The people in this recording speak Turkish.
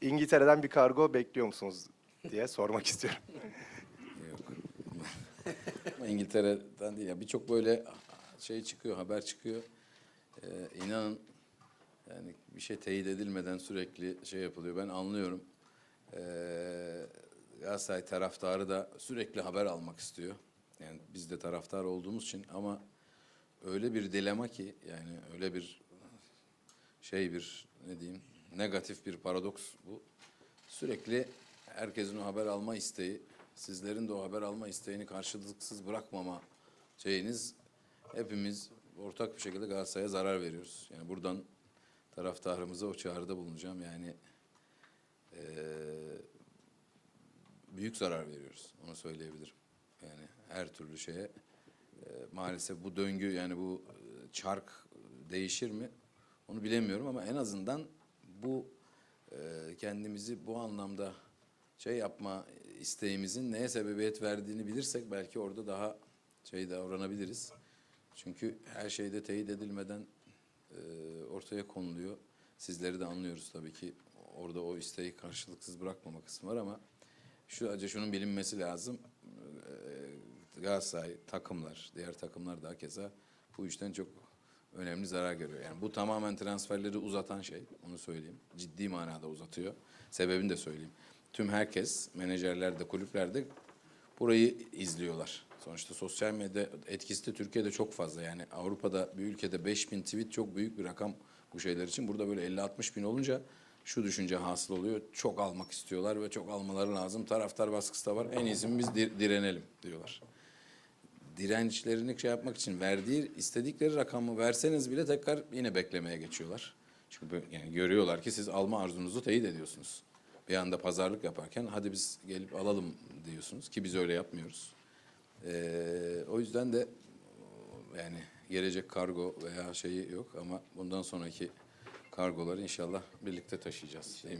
İngiltere'den bir kargo bekliyor musunuz diye sormak istiyorum. Ama İngiltere'den değil ya birçok böyle şey çıkıyor, haber çıkıyor. Ee, inanın yani bir şey teyit edilmeden sürekli şey yapılıyor. Ben anlıyorum. Ee, Galatasaray taraftarı da sürekli haber almak istiyor. Yani biz de taraftar olduğumuz için ama öyle bir dilema ki yani öyle bir şey bir ne diyeyim negatif bir paradoks bu. Sürekli herkesin o haber alma isteği, sizlerin de o haber alma isteğini karşılıksız bırakmama şeyiniz hepimiz ortak bir şekilde Galatasaray'a zarar veriyoruz. Yani buradan taraftarımıza o çağrıda bulunacağım. Yani eee, büyük zarar veriyoruz. Onu söyleyebilirim. Yani her türlü şeye eee, maalesef bu döngü yani bu çark değişir mi? Onu bilemiyorum ama en azından bu eee, kendimizi bu anlamda şey yapma isteğimizin neye sebebiyet verdiğini bilirsek belki orada daha şey davranabiliriz. Çünkü her şeyde teyit edilmeden eee, ortaya konuluyor. Sizleri de anlıyoruz tabii ki. Orada o isteği karşılıksız bırakmama kısmı var ama şu acı şunun bilinmesi lazım. Eee, Galatasaray takımlar, diğer takımlar da keza bu işten çok önemli zarar görüyor. Yani bu tamamen transferleri uzatan şey, onu söyleyeyim. Ciddi manada uzatıyor. Sebebini de söyleyeyim. Tüm herkes, menajerler de, kulüpler de burayı izliyorlar. Sonuçta sosyal medya etkisi de Türkiye'de çok fazla. Yani Avrupa'da bir ülkede 5000 tweet çok büyük bir rakam bu şeyler için. Burada böyle 50-60 bin olunca şu düşünce hasıl oluyor. Çok almak istiyorlar ve çok almaları lazım. Taraftar baskısı da var. En iyisi biz dir- direnelim diyorlar. Dirençlerini şey yapmak için verdiği istedikleri rakamı verseniz bile tekrar yine beklemeye geçiyorlar. Çünkü yani görüyorlar ki siz alma arzunuzu teyit ediyorsunuz. Bir anda pazarlık yaparken hadi biz gelip alalım diyorsunuz ki biz öyle yapmıyoruz. Ee, o yüzden de yani gelecek kargo veya şeyi yok ama bundan sonraki kargoları inşallah birlikte taşıyacağız. Mi?